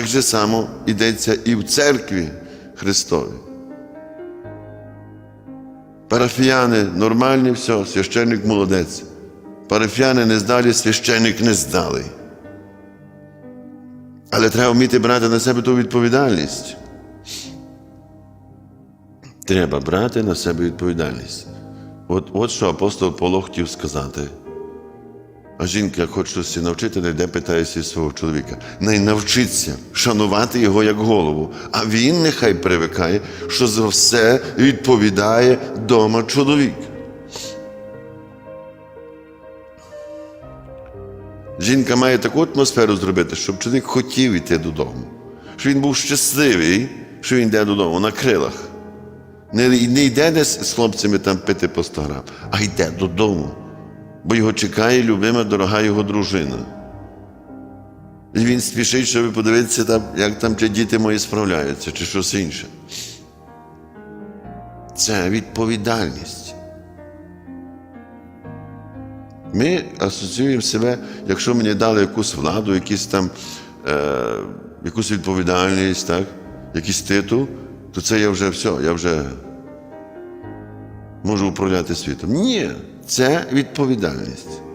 Так же само йдеться і в церкві Христовій. Парафіяни нормальні, все, священник молодець. Парафіяни не здалі, священник не здалий. Але треба вміти брати на себе ту відповідальність. Треба брати на себе відповідальність. От, от що апостол Павло хотів сказати. А жінка, як хоче щось навчити, не йде питається свого чоловіка. Не навчиться шанувати його як голову. А він нехай привикає, що за все відповідає дома чоловік. Жінка має таку атмосферу зробити, щоб чоловік хотів йти додому. Щоб він був щасливий, що він йде додому на крилах. Не, не йде десь з хлопцями там пити по 100 грам, а йде додому. Бо його чекає любима, дорога його дружина. І він спішить, щоб подивитися, там, як там ті діти мої справляються, чи щось інше. Це відповідальність. Ми асоціюємо себе, якщо мені дали якусь владу, якісь там, е, якусь відповідальність, так? якийсь титул, то це я вже все, я вже можу управляти світом. Ні, це відповідальність.